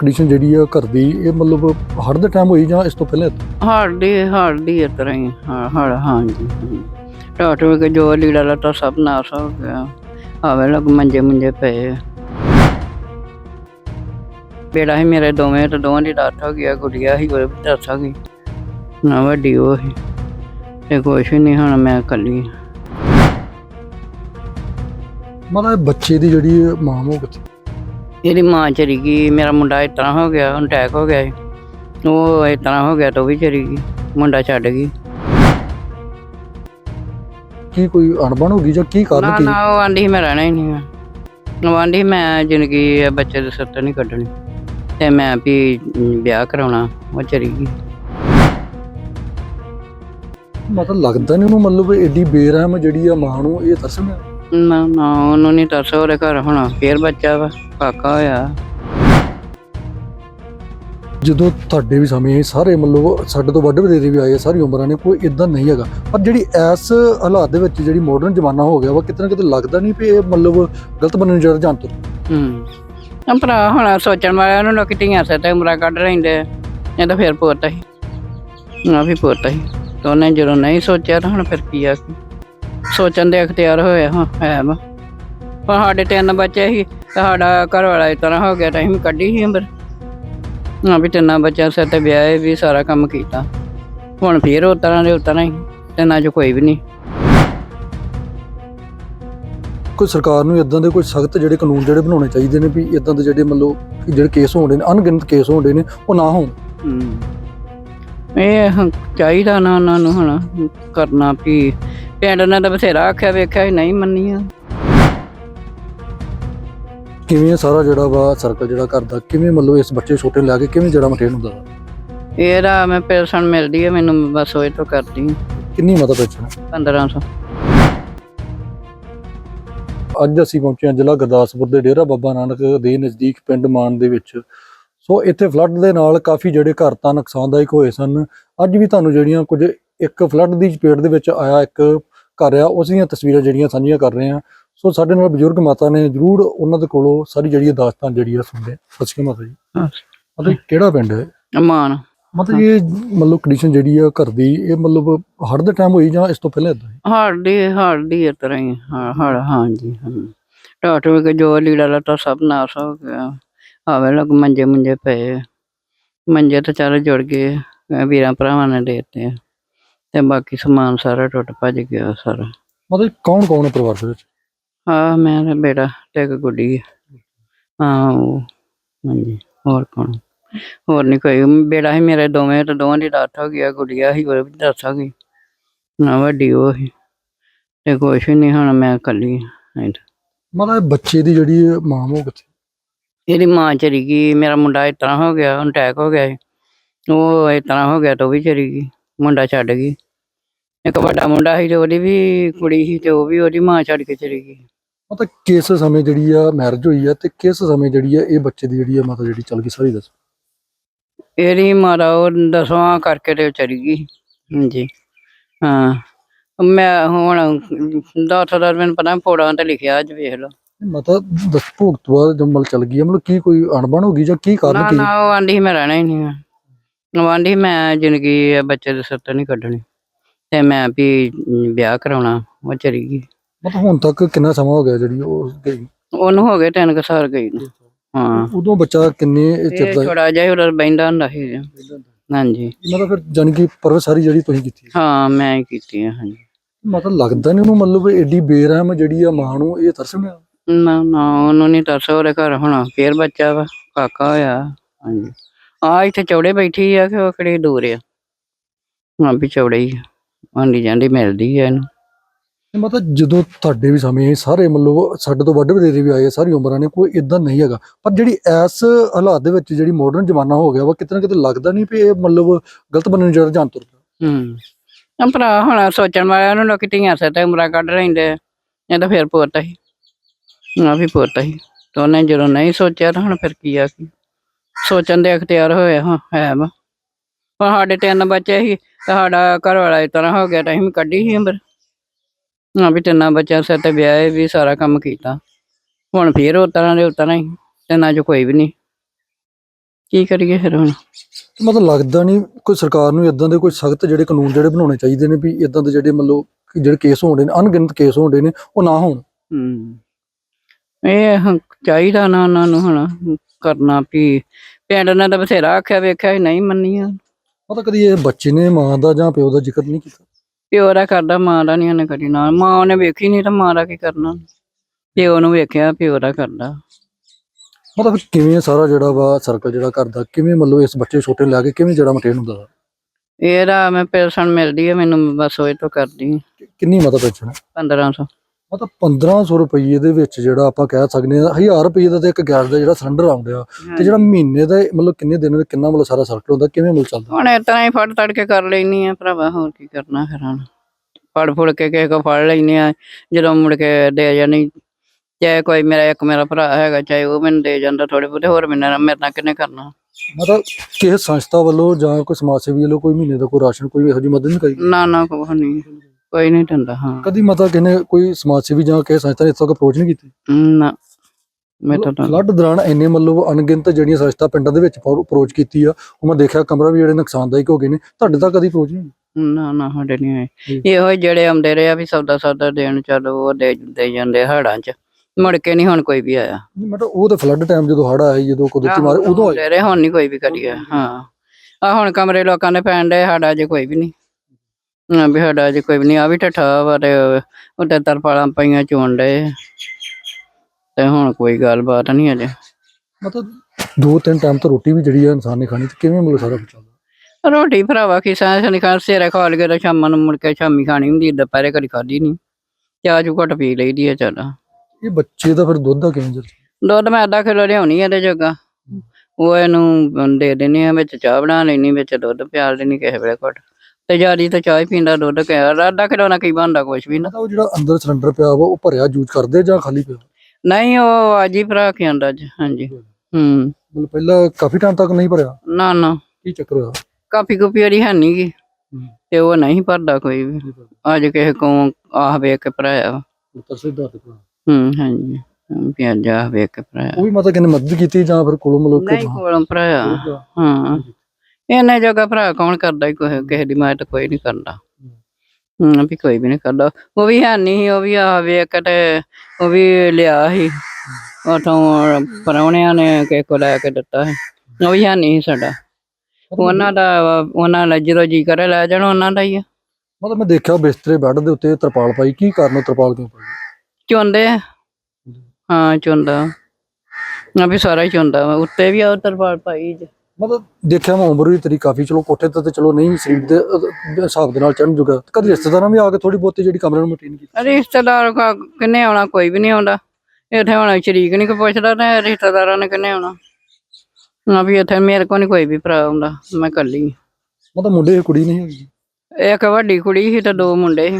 Condition ਜਿਹੜੀ ਆ ਘਰ ਦੀ ਇਹ ਮਤਲਬ ਹੜ ਦੇ ਟਾਈਮ ਹੋਈ ਜਾਂ ਇਸ ਤੋਂ ਪਹਿਲਾਂ? ਹਾਰਡੀ ਹਾਰਡੀ ਇਸ ਤਰ੍ਹਾਂ ਹੀ ਹਾਂ ਹੜ ਹਾਂਜੀ ਟਾਟੂ ਕੇ ਜੋ ਲੀੜਾ ਲੱਤਾ ਸਭ ਨਾਸ ਹੋ ਗਿਆ। ਆਵੇ ਲੋਕ ਮੰਜੇ ਮੁੰਜੇ ਪਏ। ਬੇੜਾ ਹੀ ਮੇਰੇ ਦੋਵੇਂ ਤੇ ਦੋਵਾਂ ਦੀ ਡਾਟ ਹੋ ਗਿਆ ਗੁੜੀਆ ਹੀ ਉਹ ਦੱਸ ਗਈ। ਨਾ ਵੱਡੀ ਉਹ ਸੀ ਤੇ ਕੁਛ ਨਹੀਂ ਹੁਣ ਮੈਂ ਇਕੱਲੀ ਮਤਲਬ ਬੱਚੇ ਦੀ ਜਿਹੜੀ ਮਾਂ ਉਹ ਕਿੱਥੇ ਇਹਦੀ ਮਾਂ ਚਲੀ ਗਈ ਮੇਰਾ ਮੁੰਡਾ ਇਸ ਤਰ੍ਹਾਂ ਹੋ ਗਿਆ ਉਹਨੂੰ ਅਟੈਕ ਹੋ ਗਿਆ ਸੀ। ਉਹ ਇਸ ਤਰ੍ਹਾਂ ਹੋ ਗਿਆ ਤਾਂ ਉਹ ਵੀ ਚਲੀ ਗਈ ਮੁੰਡਾ ਛੱਡ ਗਈ। ਕੀ ਕੋਈ ਅਣਬਣ ਹੋ ਗਈ ਜਾਂ ਕੀ ਕਾਰਨ ਨਾ ਕੀ? ਨਾ ਉਹ ਆਂਦੀ ਸੀ ਮੈਂ ਰਹਿਣਾ ਹੀ ਨਹੀਂ ਆ। ਉਹ ਆਂਦੀ ਸੀ ਮੈਂ ਜ਼ਿੰਦਗੀ ਇਹ ਬੱਚੇ ਦੇ ਸਿਰ ਤੇ ਨਹੀਂ ਕੱਢਣੀ। ਤੇ ਮੈਂ ਵੀ ਅਮ, ਵਿਆਹ ਕਰਾਉਣਾ ਉਹ ਚਲੀ ਗਈ। ਮਤਲਬ ਲੱਗਦਾ ਨਹੀਂ ਉਹਨੂੰ ਮਤਲਬ ਐਡੀ ਬੇਰਹਿਮ ਜਿਹੜੀ ਆ ਮਾਂ ਨੂੰ ਇਹ ਤਰਸਣਾ ਨਾ ਨਾ ਉਹਨੂੰ ਨਹੀਂ ਤਰਸ ਉਹਦੇ ਘਰ ਹੋਣਾ ਫੇਰ ਬੱਚਾ ਵਾ ਕਾਕਾ ਹੋਇਆ। ਜਦੋਂ ਤੁਹਾਡੇ ਵੀ ਸਮੇਂ ਸਾਰੇ ਮਤਲਬ ਸਾਡੇ ਤੋਂ ਵੱਡੇ ਵਡੇਰੇ ਵੀ ਆਏ ਆ, ਸਾਰੀ ਉਮਰਾਂ ਨੇ ਕੋਈ ਇਦਾਂ ਨਹੀਂ ਹੈਗਾ। ਪਰ ਜਿਹੜੀ ਐਸ ਹਾਲਾਤ ਦੇ ਵਿੱਚ ਜਿਹੜੀ ਮਾਡਰਨ ਜ਼ਮਾਨਾ ਹੋ ਗਿਆ ਵਾ ਕਿਤੇ ਨਾ ਕਿਤੇ ਲੱਗਦਾ ਨਹੀਂ ਵੀ ਇਹ ਮਤਲਬ ਗਲਤ ਬੰਨੇ ਜਿਹੜਾ ਜਾਣ ਤੁਰ ਹੂੰ। ਆ ਭਰਾ ਹੁਣ ਸੋਚਣ ਵਾਲਿਆਂ ਨੂੰ ਲੋਕੀ ਧੀਆਂ ਸੇ ਤੇ ਉਮਰਾਂ ਕੱਢ ਰਹਿੰਦੇ ਆ। ਇਹ ਤਾਂ ਫੇਰ ਪੁੱਤ ਹੀ। ਨਾ ਵੀ ਪੁੱਤ ਹੀ। ਤੇ ਉਹਨੇ ਜਦੋਂ ਨਹੀਂ ਸੋਚਿਆ ਤਾਂ ਹੁਣ ਫਿਰ ਕੀ ਆ ਸੋਚਣ ਦੇ ਅਖਤਿਆਰ ਹੋਇਆ ਹਾਂ ਹੈ ਵਾ। ਪਰ ਸਾਡੇ ਤਿੰਨ ਬੱਚੇ ਸੀ ਸਾਡਾ ਘਰ ਵਾਲਾ ਇਸ ਤਰ੍ਹਾਂ ਹੋ ਗਿਆ ਤਾਂ ਅਸੀਂ ਕੱਢੀ ਸੀ ਅੰਦਰ। ਨਾ ਵੀ ਤਿੰਨਾਂ ਬੱਚਿਆਂ ਸਿਰ ਤੇ ਵਿਆਹੇ ਵੀ ਸਾਰਾ ਕੰਮ ਕੀਤਾ। ਹੁਣ ਫੇਰ ਉਹ ਤਰ੍ਹਾਂ ਦੇ ਉਤਰਾਂ ਹੀ ਤਿੰਨਾਂ ਚ ਕੋਈ ਵੀ ਨਹੀਂ। ਕੋਈ ਸਰਕਾਰ ਨੂੰ ਇਦਾਂ ਦੇ ਕੋਈ ਸਖਤ ਜਿਹੜੇ ਕਾਨੂੰਨ ਜਿਹੜੇ ਬਣਾਉਣੇ ਚਾਹੀਦੇ ਨੇ ਵੀ ਇਦਾਂ ਦੇ ਜਿਹੜੇ ਮਤਲਬ ਜਿਹੜੇ ਕੇਸ ਹੋਣਦੇ ਨੇ ਅਣਗਿਣਤ ਕੇਸ ਹੋਣਦੇ ਨੇ ਉਹ ਨਾ ਹੋਣ। ਇਹ ਹੁਣ ਚਾਹੀਦਾ ਨਾ ਉਹਨਾਂ ਨੂੰ ਹੁਣ ਕਰਨਾ ਵੀ ਪਿੰਡ ਨੇ ਤਾਂ ਬਥੇਰਾ ਆਖਿਆ ਵੇਖਿਆ ਹੀ ਨਹੀਂ ਮੰਨੀਆਂ। ਕਿਵੇਂ ਇਹ ਸਾਰਾ ਜਿਹੜਾ ਵਾ ਸਰਕਲ ਜਿਹੜਾ ਕਰਦਾ ਕਿਵੇਂ ਮਤਲਬ ਇਸ ਬੱਚੇ ਛੋਟੇ ਨੂੰ ਲੈ ਕੇ ਕਿਵੇਂ ਜਿਹੜਾ ਮਟੇਨ ਹੁੰਦਾ? ਇਹਦਾ ਮੈਂ ਪੈਸਣ ਮਿਲਦੀ ਹੈ ਮੈਨੂੰ ਬਸ ਉਹ ਤੋਂ ਕਰਦੀ ਹਾਂ। ਕਿੰਨੀ ਮਦਦ ਵਿੱਚ 1500 ਅੱਜ ਅਸੀਂ ਪਹੁੰਚੇ ਹਾਂ ਜ਼ਿਲ੍ਹਾ ਗੁਰਦਾਸਪੁਰ ਦੇ ਡੇਰਾ ਬਾਬਾ ਨਾਨਕ ਦੇ ਨਜ਼ਦੀਕ ਪਿੰਡ ਮਾਨ ਦੇ ਵਿੱਚ। ਸੋ ਇੱਥੇ ਫਲੱਡ ਦੇ ਨਾਲ ਕਾਫੀ ਜਿਹੜੇ ਘਰ ਤਾਂ ਨੁਕਸਾਨਦਾਇਕ ਹੋਏ ਸਨ। ਅੱਜ ਵੀ ਤੁਹਾਨੂੰ ਜਿਹੜੀਆਂ ਕੁਝ ਇੱਕ ਫਲੱਡ ਦੀ ਚਪੇਟ ਦੇ ਵਿੱਚ ਆਇਆ ਇੱਕ ਘਰ ਆ ਉਸ ਦੀਆਂ ਤਸਵੀਰਾਂ ਜਿਹੜੀਆਂ ਸਾਂਝੀਆਂ ਕਰ ਰਹੇ ਹਾਂ ਸੋ ਸਾਡੇ ਨਾਲ ਬਜ਼ੁਰਗ ਮਾਤਾ ਨੇ ਜਰੂਰ ਉਹਨਾਂ ਦੇ ਕੋਲੋਂ ਸਾਰੀ ਜਿਹੜੀ ਦਾਸਤਾਨ ਜਿਹੜੀ ਆ ਸੁਣਦੇ। ਸਤਿ ਸ਼੍ਰੀ ਮਾਤਾ ਜੀ ਹਾਂ। ਮਤਲਬ ਕਿਹੜਾ ਪਿੰਡ ਹੈ ਅਮਾਨ ਮਤਲਬ ਇਹ ਮਤਲਬ ਕੰਡੀਸ਼ਨ ਜਿਹੜੀ ਆ ਘਰ ਦੀ ਇਹ ਮਤਲਬ ਹੜ ਦੇ ਟਾਈਮ ਹੋਈ ਜਾਂ ਇਸ ਤੋਂ ਪਹਿਲਾਂ ਇਦਾਂ ਹਾਰਡੀ ਹਾਰਡੀ ਇਸ ਤਰ੍ਹਾਂ ਹੀ ਹਾਂ ਹੜ ਹਾਂਜੀ ਹਾਂ ਟਾਟੂ ਕੇ ਜੋ ਲੀੜਾ ਲੱਤਾ ਸਭ ਨਾਸ ਹੋ ਗਿਆ ਆਵੇ ਲੋਕ ਮੰਜੇ ਮੁੰਜੇ ਪਏ ਆ। ਮੰਜੇ ਤਾਂ ਚਾਰੇ ਜੁੜ ਗਏ ਵੀਰਾਂ ਭਰਾਵਾਂ ਨੇ ਦੇ ਦਿੱਤੇ ਆ। ਤੇ ਬਾਕੀ ਸਮਾਨ ਸਾਰਾ ਟੁੱਟ ਭੱਜ ਗਿਆ ਸਾਰਾ। ਮਤਲਬ ਕੌਣ ਕੌਣ ਹੈ ਪਰਿਵਾਰ ਦੇ ਵਿੱਚ? ਹਾਂ ਮੈਂ ਤੇ ਬੇਟਾ ਇੱਕ ਗੁੱਡੀ ਹੈ। ਹਾਂ ਉਹ ਹਾਂਜੀ ਹੋਰ ਕੌਣ? ਹੋਰ ਨਹੀਂ ਕੋਈ ਬੇੜਾ ਹੀ ਮੇਰੇ ਦੋਵੇਂ ਤੇ ਦੋਵਾਂ ਦੀ ਡਾਟ ਹੋ ਗਿਆ ਗੁੱਡੀਆ ਹੀ ਉਹ ਵੀ ਦੱਸ ਗਈ। ਨਾ ਵੱਡੀ ਉਹ ਸੀ ਤੇ ਕੁਛ ਨਹੀਂ ਹੁਣ ਮੈਂ ਇਕੱਲੀ ਹਾਂ ਮਤਲਬ ਬੱਚੇ ਦੀ ਜਿਹੜੀ ਮਾਂ ਉਹ ਕਿੱਥੇ? ਇਹਦੀ ਮਾਂ ਚਲੀ ਗਈ ਮੇਰਾ ਮੁੰਡਾ ਇਸ ਤਰ੍ਹਾਂ ਹੋ ਗਿਆ ਉਹਨੂੰ ਅਟੈਕ ਹੋ ਗਿਆ ਸੀ। ਉਹ ਇਸ ਤਰ੍ਹਾਂ ਹੋ ਗਿਆ ਤਾਂ ਉਹ ਵੀ ਚਲੀ ਗਈ। ਮੁੰਡਾ ਛੱਡ ਗਈ। ਇੱਕ ਵੱਡਾ ਮੁੰਡਾ ਸੀ ਤੇ ਉਹਦੀ ਵੀ ਕੁੜੀ ਸੀ ਤੇ ਉਹ ਵੀ ਉਹਦੀ ਮਾਂ ਛੱਡ ਕੇ ਚਲੀ ਗਈ। ਮਤਲਬ ਕਿਸ ਸਮੇਂ ਜਿਹੜੀ ਆ ਮੈਰਿਜ ਹੋਈ ਆ ਤੇ ਕਿਸ ਸਮੇਂ ਜਿਹੜੀ ਆ ਇਹ ਬੱਚੇ ਦੀ ਜਿਹੜੀ ਆ ਮਾਤਾ ਜਿਹੜੀ ਚੱਲ ਗਈ ਸਾਰੀ ਦੱਸ। ਇਹਦੀ ਮਾਤਾ ਉਹ ਦਸਵਾਂ ਕਰਕੇ ਤੇ ਚਲੀ ਗਈ। ਹਾਂਜੀ। ਹਾਂ। ਮੈਂ ਹੁਣ ਦਸ ਦਾ ਮੈਨੂੰ ਪਤਾ ਫੋੜਾਂ ਤੇ ਲਿਖਿਆ ਅੱਜ ਵੇਖ ਲਓ। ਮਾਤਾ ਦਸ ਭੋਗ ਤੋਂ ਬਾਅਦ ਜੰਮਲ ਚੱਲ ਗਈ ਮਤਲਬ ਕੀ ਕੋਈ ਅਣਬਣ ਹੋ ਗਈ ਜਾਂ ਕੀ ਕਾਰਨ ਨਾ ਕੀ? ਨਾ ਉਹ ਆਂਦੀ ਮੈਂ ਰਹਿਣਾ ਹੀ ਨਹੀਂ ਆਂਦੀ ਮੈਂ ਜ਼ਿੰਦਗੀ ਬੱਚੇ ਦੇ ਸਿਰ ਤੇ ਨਹੀਂ ਕੱਢਣੀ। ਤੇ ਮੈਂ ਵੀ ਵਿਆਹ ਕਰਾਉਣਾ ਉਹ ਚਲੀ ਗਈ। ਮਤਲਬ ਹੁਣ ਤੱਕ ਕਿੰਨਾ ਸਮਾਂ ਹੋ ਗਿਆ ਜਿਹੜੀ ਉਹ ਗਈ? ਉਹਨੂੰ ਹੋ ਗਏ ਤਿੰਨ ਕੁ ਸਾਲ ਗਈ ਨੂੰ। ਹਾਂ। ਉਦੋਂ ਬੱਚਾ ਕਿੰਨੇ ਚਿਰ ਇਹ ਦਾ ਛੋੜਾ ਜਿਹਾ ਉਹ ਬੈਂਦਾ ਹੁੰਦਾ ਸੀ। ਹਾਂਜੀ। ਮਤਲਬ ਫਿਰ ਜਾਣੀ ਕਿ ਪਰਵਰਿਸ਼ ਸਾਰੀ ਜਿਹੜੀ ਤੁਸੀਂ ਕੀਤੀ ਹਾਂ ਮੈਂ ਹੀ ਕੀਤੀ ਆ ਹਾਂਜੀ। ਮਤਲਬ ਲੱਗਦਾ ਨਹੀਂ ਉਹਨੂੰ ਮਤਲਬ ਐਡੀ ਬੇਰਹਿਮ ਜਿਹੜੀ ਆ ਮਾਂ ਨੂੰ ਇਹ ਤਰਸਣਾ ਨਾ ਨਾ ਉਹਨੂੰ ਨਹੀਂ ਤਰਸ ਉਹਦੇ ਘਰ ਹੋਣਾ ਫੇਰ ਬੱਚਾ ਵਾ ਕਾਕਾ ਹੋਇਆ ਹਾਂਜੀ। ਆ ਇੱਥੇ ਚੌੜੇ ਬੈਠੀ ਆ ਕਿ ਉਹ ਕਿਹੜੀ ਦੂਰ ਆ? ਹਾਂ ਵੀ ਚੌੜੇ ਹੀ ਆਂਦੀ ਜਾਂਦੀ ਮਿਲਦੀ ਆ ਇਹਨੂੰ। ਮਤਲਬ ਜਦੋਂ ਤੁਹਾਡੇ ਵੀ ਸਮੇਂ ਸਾਰੇ ਮਤਲਬ ਸਾਡੇ ਤੋਂ ਵੱਡੇ ਵਡੇਰੇ ਵੀ ਆਏ ਆ, ਸਾਰੀ ਉਮਰਾਂ ਨੇ ਕੋਈ ਇਦਾਂ ਨਹੀਂ ਹੈਗਾ। ਪਰ ਜਿਹੜੀ ਐਸ ਹਾਲਾਤ ਦੇ ਵਿੱਚ ਜਿਹੜੀ ਮਾਡਰਨ ਜ਼ਮਾਨਾ ਹੋ ਗਿਆ ਵਾ ਕਿਤੇ ਨਾ ਕਿਤੇ ਲੱਗਦਾ ਨਹੀਂ ਵੀ ਇਹ ਮਤਲਬ ਗਲਤ ਬੰਨੇ ਜਿਹੜਾ ਜਾਣ ਤੁਰ ਹੂੰ। ਆ ਭਰਾ ਹੁਣ ਸੋਚਣ ਵਾਲਿਆਂ ਨੂੰ ਲੋਕੀ ਧੀਆਂ ਸੇ ਤੇ ਉਮਰਾਂ ਕੱਢ ਆ ਇਹ ਤਾਂ ਫੇਰ ਪੁੱਤ ਹੀ। ਆ ਵੀ ਪੁੱਤ ਹੀ। ਤੇ ਉਹਨੇ ਜਦੋਂ ਨਹੀਂ ਸੋਚਿਆ ਤਾਂ ਹੁਣ ਫਿਰ ਕੀ ਆ ਕੀ? ਸੋਚਣ ਦੇ ਅਖਤਿਆਰ ਹੋਇਆ ਹਾਂ ਹੈ ਵਾ। ਪਰ ਸਾਡੇ ਤਿੰਨ ਬੱਚੇ ਸੀ ਤੇ ਸਾਡਾ ਘਰ ਵਾਲਾ ਇਸ ਤਰ੍ਹਾਂ ਹੋ ਗਿਆ ਤਾਂ ਅਸੀਂ ਵੀ ਕੱਢੀ ਸੀ ਅੰਦਰ। ਹਾਂ ਵੀ ਤਿੰਨਾਂ ਬੱਚਿਆਂ ਸਿਰ ਤੇ ਵਿਆਹੇ ਵੀ ਸਾਰਾ ਕੰਮ ਕੀਤਾ। ਹੁਣ ਫੇਰ ਉਹ ਤਰ੍ਹਾਂ ਦੇ ਉਤਰਾਂ ਹੀ ਤਿੰਨਾਂ ਚ ਕੋਈ ਵੀ ਨਹੀਂ। ਕੀ ਕਰੀਏ ਫਿਰ ਹੁਣ? ਮਤਲਬ ਲੱਗਦਾ ਨਹੀਂ ਕੋਈ ਸਰਕਾਰ ਨੂੰ ਇਦਾਂ ਦੇ ਕੋਈ ਸਖਤ ਜਿਹੜੇ ਕਾਨੂੰਨ ਜਿਹੜੇ ਬਣਾਉਣੇ ਚਾਹੀਦੇ ਨੇ ਵੀ ਇਦਾਂ ਦੇ ਜਿਹੜੇ ਮਤਲਬ ਕਿ ਜਿਹੜੇ ਕੇਸ ਹੋਣਦੇ ਨੇ ਅਣਗਿਣਤ ਕੇਸ ਹੋਣਦੇ ਨੇ ਉਹ ਨਾ ਹੋਣ। ਹੂੰ। ਇਹ ਚਾਹੀਦਾ ਨਾ ਉਹਨਾਂ ਨੂੰ ਹੁਣ ਕਰਨਾ ਵੀ ਪਿੰਡ ਨੇ ਤਾਂ ਬਥੇਰਾ ਆਖਿਆ ਵੇਖਿਆ ਸੀ, ਨਹੀਂ ਮੰਨੀਆਂ ਪਤਾ ਕਦੀ ਇਹ ਬੱਚੇ ਨੇ ਮਾਂ ਦਾ ਜਾਂ ਪਿਓ ਦਾ ਜ਼ਿਕਰ ਨਹੀਂ ਕੀਤਾ? ਪਿਓ ਦਾ ਕਰਦਾ ਮਾਂ ਦਾ ਨਹੀਂ ਉਹਨੇ ਕਰੀ ਨਾ ਮਾਂ ਉਹਨੇ ਵੇਖੀ ਨਹੀਂ ਤਾਂ ਮਾਂ ਦਾ ਕੀ ਕਰਨਾ? ਪਿਓ ਨੂੰ ਵੇਖਿਆ ਪਿਓ ਦਾ ਕਰਦਾ। ਮਤਲਬ ਫਿਰ ਕਿਵੇਂ ਸਾਰਾ ਜਿਹੜਾ ਵਾ ਸਰਕਲ ਜਿਹੜਾ ਕਰਦਾ ਕਿਵੇਂ ਮਤਲਬ ਇਸ ਬੱਚੇ ਛੋਟੇ ਨੂੰ ਲੈ ਕੇ ਕਿਵੇਂ ਜਿਹੜਾ ਮਟੇਨ ਹੁੰਦਾ? ਇਹਦਾ ਮੈਂ ਪੈਸਣ ਮਿਲਦੀ ਹੈ ਮੈਨੂੰ ਬਸ ਉਹ ਤੋਂ ਕਰਦੀ ਹਾਂ। ਕਿ- ਕਿੰਨੀ ਮਤਲਬ ਪੈਨਸ਼ਨ 1500 ਮਤਲਬ 1500 ਰੁਪਏ ਦੇ ਵਿੱਚ ਜਿਹੜਾ ਆਪਾਂ ਕਹਿ ਸਕਦੇ ਹਾਂ 1000 ਰੁਪਏ ਦਾ ਤੇ ਇੱਕ ਗੈਸ ਦਾ ਜਿਹੜਾ ਸਿਲੰਡਰ ਆਉਂਦਾ ਤੇ ਜਿਹੜਾ ਮਹੀਨੇ ਦਾ ਮਤਲਬ ਕਿੰਨੇ ਦਿਨ ਦਾ ਕਿੰਨਾ ਮਤਲਬ ਸਾਰਾ ਸਰਕਲ ਹੁੰਦਾ ਕਿਵੇਂ ਮਤਲਬ ਚੱਲਦਾ? ਹੁਣ ਤਰ੍ਹਾਂ ਹੀ ਫੜ ਤੜ ਕੇ ਕਰ ਲੈਣੀ ਆ ਭਰਾਵਾ ਹੋਰ ਕੀ ਕਰਨਾ ਫਿਰ ਹੁਣ। ਫੜ ਫੁੜ ਕੇ ਕਿਸੇ ਕੋ ਫੜ ਲੈਣੀ ਆ ਜਦੋਂ ਮੁੜ ਕੇ ਦੇ ਜਾਣੀ ਚਾਹੇ ਕੋਈ ਮੇਰਾ ਇੱਕ ਮੇਰਾ ਭਰਾ ਹੈਗਾ ਚਾਹੇ ਉਹ ਮੈਨੂੰ ਦੇ ਜਾਂਦਾ ਥੋੜੇ ਬਹੁਤੇ ਹੋਰ ਮੈਨੂੰ ਮੇਰੇ ਨਾਲ ਕਿੰਨੇ ਕਰਨਾ? ਮਤਲਬ ਕਿਸੇ ਸੰਸਥਾ ਵੱਲੋਂ ਜਾਂ ਕੋਈ ਸਮਾਜ ਸੇਵੀ ਵੱਲੋਂ ਕੋਈ ਮਹੀਨੇ ਦਾ ਕੋਈ ਰਾਸ਼ਨ ਕੋਈ ਇਹੋ ਜਿਹੀ ਮਦਦ ਨਹੀਂ ਕਰੀ? ਨਾ ਨਾ ਕੁਛ ਨਹੀਂ। ਕੋਈ ਨਹੀਂ ਦਿੰਦਾ ਹਾਂ। ਕਦੀ ਮਤਲਬ ਕਿਨੇ ਕੋਈ ਸਮਾਜ ਸੇਵੀ ਜਾਂ ਕਿਸੇ ਸੰਸਥਾ ਨੇ ਇੱਥੋਂ ਅਪਰੋਚ ਨਹੀਂ ਕੀਤੀ? ਨਾ। ਮੈਂ ਤਾਂ ਫਲੱਡ ਦੌਰਾਨ ਇੰਨੇ ਮਤਲਬ ਅਣਗਿਣਤ ਜਿਹੜੀਆਂ ਸੰਸਥਾ ਪਿੰਡਾਂ ਦੇ ਵਿੱਚ ਅਪਰੋਚ ਕੀਤੀ ਆ ਉਹ ਮੈਂ ਦੇਖਿਆ ਕਮਰਾ ਵੀ ਜਿਹੜੇ ਨੁਕਸਾਨਦਾਇਕ ਹੋ ਗਏ ਨੇ ਤੁਹਾਡੇ ਤੱਕ ਕਦੀ ਅਪਰੋਚ ਨਹੀਂ? ਨਾ ਨਾ ਸਾਡੇ ਨਹੀਂ ਆਏ। ਇਹੋ ਜਿਹੜੇ ਆਉਂਦੇ ਰਹੇ ਆ ਵੀ ਸੌਦਾ ਸੌਦਾ ਦੇਣ ਚਲੋ ਉਹ ਦੇ ਦੇ ਜਾਂਦੇ ਹੜਾਂ ਚ। ਮੁੜ ਕੇ ਨਹੀਂ ਹੁਣ ਕੋਈ ਵੀ ਆਇਆ। ਮਤਲਬ ਉਹ ਤਾਂ ਫਲੱਡ ਟਾਈਮ ਜਦੋਂ ਹੜ ਆਇਆ ਜਦੋਂ ਕੁਦਰਤੀ ਮਾਰੇ ਉਦੋਂ ਆਏ। ਹੁਣ ਨਹੀਂ ਕੋਈ ਵੀ ਕਰੀਆ ਹਾਂ। ਆ ਹੁਣ ਕਮਰੇ ਲੋਕਾਂ ਦੇ ਪੈਣ ਦੇ ਸਾਡਾ ਅਜੇ ਕੋਈ ਵੀ ਨਹੀਂ। ਵੀ ਸਾਡਾ ਅਜੇ ਕੋਈ ਵੀ ਨਹੀਂ ਆ ਵੀ ਠੱਠਾ ਤੇ ਉੱਤੇ ਤਰਪਾਲਾਂ ਪਈਆਂ ਚੋਣ ਦੇ ਤੇ ਹੁਣ ਕੋਈ ਗੱਲਬਾਤ ਨਹੀਂ ਅਜੇ। ਮਤਲਬ ਦੋ ਤਿੰਨ ਟਾਈਮ ਤਾਂ ਰੋਟੀ ਵੀ ਜਿਹੜੀ ਆ ਇਨਸਾਨ ਨੇ ਖਾਣੀ ਤੇ ਕਿਵੇਂ ਮਤਲਬ ਸਾਰਾ ਕੁਝ ਚੱਲਦਾ? ਰੋਟੀ ਭਰਾਵਾ ਕਿਸਾਂ ਸਨ ਖਾ ਸੇਰੇ ਖਾ ਲਗੇ ਤਾਂ ਸ਼ਾਮਾਂ ਨੂੰ ਮੁੜ ਕੇ ਸ਼ਾਮੀ ਖਾਣੀ ਹੁੰਦੀ ਦੁਪਹਿਰੇ ਕਦੀ ਖਾਦੀ ਨਹੀਂ ਚਾਹ ਚੂ ਘਟ ਪੀ ਲਈਦੀ ਆ ਚੱਲ। ਇਹ ਬੱਚੇ ਦਾ ਫਿਰ ਦੁੱਧ ਦਾ ਕਿਵੇਂ ਚੱਲਦਾ? ਦੁੱਧ ਮੈਂ ਅੱਧਾ ਕਿਲੋ ਲਿਆਉਣੀ ਇਹਦੇ ਜੋਗਾ। ਉਹ ਇਹਨੂੰ ਦੇ ਦਿੰਨੀ ਆ ਵਿੱਚ ਚਾਹ ਬਣਾ ਲੈਣੀ ਵਿੱਚ ਦੁੱਧ ਪਿਆਲ ਦੇਣੀ ਕਿਸੇ ਵੇਲੇ ਘਟ। ਤੇ ਜਿਆਦੀ ਤਾਂ ਚਾਹ ਹੀ ਪੀਂਦਾ ਦੁੱਧ ਕਿ ਅੱਧਾ ਕਿਲੋ ਨਾਲ ਕੀ ਬਣਦਾ ਕੁਛ ਵੀ ਨਾ। ਉਹ ਜਿਹੜਾ ਅੰਦਰ ਸਿਲੰਡਰ ਪਿਆ ਵਾ ਉਹ ਭਰਿਆ ਯੂਜ਼ ਕਰਦੇ ਜਾਂ ਖਾਲੀ ਪਿਆ? ਨਹੀਂ ਉਹ ਅੱਜ ਹੀ ਭਰਾ ਕੇ ਆਂਦਾ ਅੱਜ ਹਾਂਜੀ। ਹੂੰ। ਮਤਲਬ ਪਹਿਲਾਂ ਕਾਫੀ ਟਾਈਮ ਤੱਕ ਨਹੀਂ ਭਰਿਆ? ਨਾ ਨਾ। ਕੀ ਚੱਕਰ ਹੋਇਆ? ਕਾਫੀ ਕੁਪੀ ਵਾਲੀ ਹੈ ਨੀ ਗੀ। ਤੇ ਉਹ ਨਹੀਂ ਭਰਦਾ ਕੋਈ ਵੀ। ਅੱਜ ਕਿਸੇ ਕੋ ਆਹ ਵੇਖ ਕੇ ਭਰਾਇਆ ਵਾ। ਉੱਤਰ ਸਿੱਧਾ ਤੇ ਭਰਾ। ਹੂੰ ਹਾਂਜੀ। ਆਹ ਵੇਖ ਕੇ ਭਰਾਇਆ। ਉਹ ਵੀ ਮਤਲਬ ਕਿਨੇ ਮਦਦ ਕੀਤੀ ਜਾਂ ਫਿਰ ਕੋਲੋਂ ਨਹੀਂ ਕੋਲੋਂ ਭਰਾਇਆ। ਹਾਂ। ਇਹਨੇ ਜਗ੍ਹਾ ਭਰਾ ਕੌਣ ਕਰਦਾ ਈ ਕੋਈ ਕਿਸੇ ਦੀ ਮਾਇਤ ਕੋਈ ਨਹੀਂ ਕਰਦਾ। ਹੂੰ ਵੀ ਕੋਈ ਵੀ ਨਹੀਂ ਕਰਦਾ। ਉਹ ਵੀ ਹੈ ਨਹੀਂ ਉਹ ਵੀ ਆ ਵੇਖ ਤੇ ਉਹ ਵੀ ਲਿਆ ਸੀ। ਉਥੋਂ ਪਰੌਣਿਆਂ ਨੇ ਕਿਸੇ ਕੋ ਲੈ ਕੇ ਦਿੱਤਾ ਸੀ। ਉਹ ਵੀ ਹੈ ਨਹੀਂ ਸਾਡਾ। ਉਹਨਾਂ ਦਾ ਉਹਨਾਂ ਦਾ ਜਦੋਂ ਜੀ ਕਰੇ ਲੈ ਜਾਣ ਉਹਨਾਂ ਦਾ ਹੀ ਆ। ਮਤਲਬ ਮੈਂ ਦੇਖਿਆ ਬਿਸਤਰੇ ਬੈੱਡ ਦੇ ਉੱਤੇ ਤਰਪਾਲ ਪਾਈ। ਕੀ ਕਾਰਨ ਤਰਪਾਲ ਕਿਉਂ ਪਾਈ? ਚੁੰਦੇ ਆ। ਹਾਂ ਚੁੰਦਾ। ਆ ਵੀ ਸਾਰਾ ਹੀ ਚੁੰਦਾ ਵਾ। ਉੱਤੇ ਵੀ ਆ ਤਰਪਾਲ ਪਾਈ ਜੀ। ਮਤਲਬ ਦੇਖਿਆ ਮੈਂ ਉਮਰ ਵੀ ਤੇਰੀ ਕਾਫੀ ਚਲੋ ਕੋਠੇ ਤੇ ਤਾਂ ਚਲੋ ਨਹੀਂ ਸਰੀਰ ਦੇ ਅਹ, ਹਿਸਾਬ ਦੇ ਨਾਲ ਚੜਨ ਜੁਗਾ। ਕਦੀ ਰਿਸ਼ਤੇਦਾਰਾਂ ਵੀ ਆ ਕੇ ਥੋੜੀ ਬਹੁਤੀ ਜਿਹੜੀ ਕਮਰੇ ਨੂੰ ਮਟੇਨ ਕੀਤੀ ਰਿਸ਼ਤੇਦਾਰ ਕਾ ਕਿੰਨੇ ਆਉਣਾ ਕੋਈ ਵੀ ਨਹੀਂ ਆਉਂਦਾ। ਇੱਥੇ ਹੁਣ ਸ਼ਰੀਕ ਨਹੀਂ ਕੋਈ ਪੁੱਛਦਾ ਤੇ ਰਿਸ਼ਤੇਦਾਰਾਂ ਨੇ ਕਿੰਨੇ ਆਉਣਾ। ਨਾ ਵੀ ਇੱਥੇ ਮੇਰੇ ਕੋਲ ਨਹੀਂ ਕੋਈ ਵੀ ਭਰਾ ਆਉਂਦਾ ਮੈਂ ਇਕੱਲੀ। ਮਤਲਬ ਮੁੰਡੇ ਕੁੜੀ ਨਹੀਂ ਹੈਗੀ। ਇੱਕ ਵੱਡੀ ਕੁੜੀ ਸੀ ਤੇ ਦੋ ਮੁੰਡੇ ਸੀ।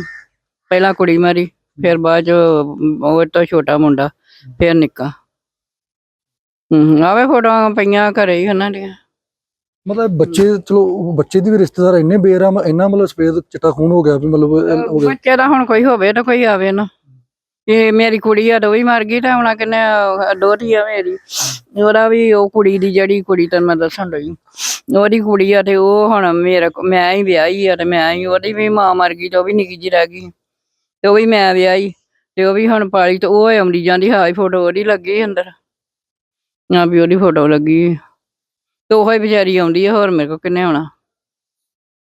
ਪਹਿਲਾਂ ਕੁੜੀ ਮਾਰੀ ਫਿਰ ਬਾਅਦ ਚ ਉਹ ਤੋਂ ਛੋਟਾ ਮੁੰਡਾ ਫਿਰ ਨਿੱਕਾ। ਹੂੰ ਆਵੇ ਫੋਟੋਆਂ ਪਈਆਂ ਘਰੇ ਹੀ ਉਹਨਾਂ ਦੀਆਂ। ਮਤਲਬ ਬੱਚੇ ਚਲੋ ਬੱਚੇ ਦੀ ਵੀ ਰਿਸ਼ਤੇਦਾਰ ਇੰਨੇ ਬੇਰਾਮ ਇੰਨਾ ਮਤਲਬ ਸਫੇਦ ਚਿੱਟਾ ਖੂਨ ਹੋ ਗਿਆ ਵੀ ਮਤਲਬ ਇਹ ਹੋ ਗਿਆ। ਬੱਚੇ ਦਾ ਹੁਣ ਕੋਈ ਹੋਵੇ ਤਾਂ ਕੋਈ ਆਵੇ ਨਾ। ਇਹ ਮੇਰੀ ਕੁੜੀ ਆ ਦੋ ਹੀ ਮਰ ਗਈ ਤਾਂ ਹੁਣ ਕਿੰਨੇ ਦੋਤੀ ਆ ਮੇਰੀ। ਉਹਦਾ ਵੀ ਉਹ ਕੁੜੀ ਦੀ ਜਿਹੜੀ ਕੁੜੀ ਤੈਨੂੰ ਮੈਂ ਦੱਸਣ ਲਈ ਉਹਦੀ ਕੁੜੀ ਆ ਤੇ ਉਹ ਹੁਣ ਮੇਰੇ ਕੋ ਮੈਂ ਹੀ ਵਿਆਹੀ ਆ ਤੇ ਮੈਂ ਹੀ ਉਹਦੀ ਵੀ ਮਾਂ ਮਰ ਗਈ ਤੇ ਉਹ ਵੀ ਨਿੱਕੀ ਜੀ ਰਹਿ ਗਈ। ਤੇ ਉਹ ਵੀ ਮੈਂ ਵਿਆਹੀ ਤੇ ਉਹ ਵੀ ਹੁਣ ਪਾਲੀ ਤੇ ਉਹ ਆਉਂਦੀ ਜਾਂਦੀ ਹਾਈ ਫੋਟੋ ਉਹਦੀ ਲੱਗੀ ਅੰਦਰ। ਆ ਵੀ ਉਹਦੀ ਫੋਟੋ ਲੱਗੀ ਤੇ ਉਹ ਹੀ ਵਿਚਾਰੀ ਆਉਂਦੀ ਆ ਹੋਰ ਮੇਰੇ ਕੋ ਕਿੰਨੇ ਆਉਣਾ?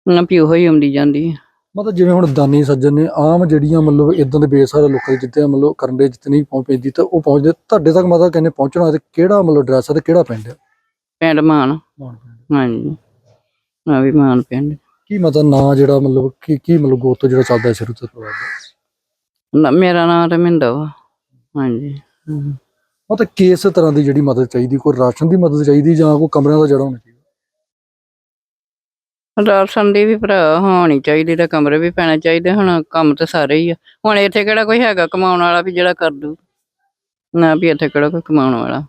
ਨਾ ਵੀ ਉਹ ਹੀ ਆਉਂਦੀ ਜਾਂਦੀ ਆ। ਮਤਲਬ ਜਿਵੇਂ ਹੁਣ ਦਾਨੀ ਸੱਜਣ ਨੇ ਆਮ ਜਿਹੜੀਆਂ ਮਤਲਬ ਇਦਾਂ ਦੇ ਬੇਸਾਰੇ ਲੋਕਾਂ ਦੇ ਜਿੱਤੇ ਮਤਲਬ ਕਰਨ ਦੇ ਜਿੱਤੇ ਨਹੀਂ ਪਹੁੰਚ ਪੈਂਦੀ ਤਾਂ ਉਹ ਪਹੁੰਚਦੇ ਤੁਹਾਡੇ ਤੱਕ ਮਤਲਬ ਕਹਿੰਦੇ ਪਹੁੰਚਣਾ ਤੇ ਕਿਹੜਾ ਮਤਲਬ ਐਡਰੈਸ ਹੈ ਤੇ ਕਿਹੜਾ ਪਿੰਡ ਹੈ ਪਿੰਡ ਮਾਨ। ਹਾਂਜੀ। ਆ ਵੀ ਮਾਨ ਪਿੰਡ। ਕੀ ਮਤਲਬ ਨਾਂ ਜਿਹੜਾ ਮਤਲਬ ਕੀ ਕੀ ਮਤਲਬ ਗੋਤ ਜਿਹੜਾ ਚੱਲਦਾ ਹੈ ਸ਼ੁਰੂ ਤੋਂ ਪਰਿਵਾਰ ਦਾ? ਨਾ- ਮੇਰਾ ਨਾਮ ਰਮਿੰਦਰ ਵਾ। ਹਾਂਜੀ। ਮਤਲਬ ਕਿਸ ਤਰ੍ਹਾਂ ਦੀ ਜਿਹੜੀ ਮਦਦ ਚਾਹੀਦੀ? ਕੋਈ ਰਾਸ਼ਨ ਦੀ ਮਦਦ ਚਾਹੀਦੀ ਜਾਂ ਕੋਈ ਕਮਰਿਆਂ ਦਾ ਜੜਾ ਹੋਣਾ ਚਾਹੀਦਾ? ਰਾਸ਼ਨ ਦੀ ਵੀ ਭਰਾ ਹੋਣੀ ਚਾਹੀਦੀ ਤੇ ਕਮਰੇ ਵੀ ਪੈਣੇ ਚਾਹੀਦੇ ਹੁਣ ਕੰਮ ਤੇ ਸਾਰੇ ਹੀ ਆ। ਹੁਣ ਇੱਥੇ ਕਿਹੜਾ ਕੋਈ ਹੈਗਾ ਕਮਾਉਣ ਵਾਲਾ ਵੀ ਜਿਹੜਾ ਕਰ ਦੂ? ਨਾ ਵੀ ਇੱਥੇ ਕਿਹੜਾ ਕੋਈ ਕਮਾਉਣ ਵਾਲਾ।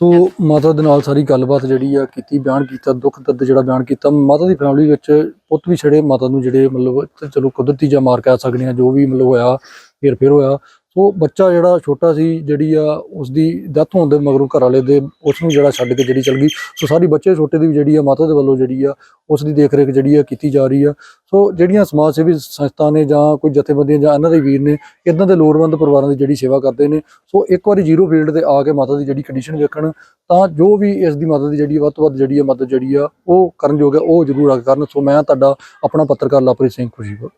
ਸੋ ਮਾਤਾ ਦੇ ਨਾਲ ਸਾਰੀ ਗੱਲਬਾਤ ਜਿਹੜੀ ਆ ਕੀਤੀ ਬਿਆਨ ਕੀਤਾ ਦੁੱਖ ਦਰਦ ਜਿਹੜਾ ਬਿਆਨ ਕੀਤਾ ਮਾਤਾ ਦੀ ਫੈਮਿਲੀ ਵਿੱਚ ਪੁੱਤ ਵੀ ਛੜੇ ਮਾਤਾ ਨੂੰ ਜਿਹੜੇ ਮਤਲਬ ਚਲੋ ਕੁਦਰਤੀ ਜਾਂ ਮਾਰ ਕਹਿ ਸਕਦੇ ਆ ਜੋ ਵੀ ਮਤਲਬ ਹੋਇਆ ਫਿਰ ਫਿਰ ਹੋਇਆ ਸੋ ਬੱਚਾ ਜਿਹੜਾ ਛੋਟਾ ਸੀ, ਜਿਹੜੀ ਆ ਉਸ ਦੀ ਡੈਥ ਹੋਣ ਦੇ ਮਗਰੋਂ ਘਰ ਵਾਲੇ ਦੇ ਉਸ ਨੂੰ ਜਿਹੜਾ ਛੱਡ ਕੇ ਜਿਹੜੀ ਚਲ ਗਈ। ਸੋ ਸਾਰੀ ਬੱਚੇ ਛੋਟੇ ਦੀ ਵੀ ਜਿਹੜੀ ਆ ਮਾਤਾ ਦੇ ਵੱਲੋਂ ਜਿਹੜੀ ਆ ਉਸ ਦੀ ਦੇਖ ਰੇਖ ਜਿਹੜੀ ਆ ਕੀਤੀ ਜਾ ਰਹੀ ਆ। ਸੋ ਜਿਹੜੀਆਂ ਸਮਾਜ ਸੇਵੀ ਸੰਸਥਾ ਨੇ ਜਾਂ ਕੋਈ ਜਥੇਬੰਦੀਆਂ ਜਾਂ ਇਹਨਾਂ ਦੇ ਵੀਰ ਨੇ ਇਦਾਂ ਦੇ ਲੋੜਵੰਦ ਪਰਿਵਾਰਾਂ ਦੀ ਜਿਹੜੀ ਸੇਵਾ ਕਰਦੇ ਨੇ। ਸੋ ਇੱਕ ਵਾਰੀ ਜ਼ੀਰੋ ਫੀਲਡ ਤੇ ਆ ਕੇ ਮਾਤਾ ਦੀ ਜਿਹੜੀ ਕੰਡੀਸ਼ਨ ਵੇਖਣ, ਤਾਂ ਜੋ ਵੀ ਇਸ ਦੀ ਮਦਦ ਦੀ ਜਿਹੜੀ ਵੱਧ ਤੋਂ ਵੱਧ ਜਿਹੜੀ ਆ ਮਦਦ ਜਿਹੜੀ ਆ ਉਹ ਕਰਨ ਯੋਗ ਹੈ, ਉਹ ਜ਼ਰੂਰ ਆ ਕੇ ਕਰਨ। ਸੋ ਮੈਂ ਤੁਹਾਡਾ ਆਪਣਾ ਪੱਤਰਕਾਰ ਲਵਪ੍ਰੀਤ ਸਿੰਘ ਖੁਸ਼ੀਪੁਰ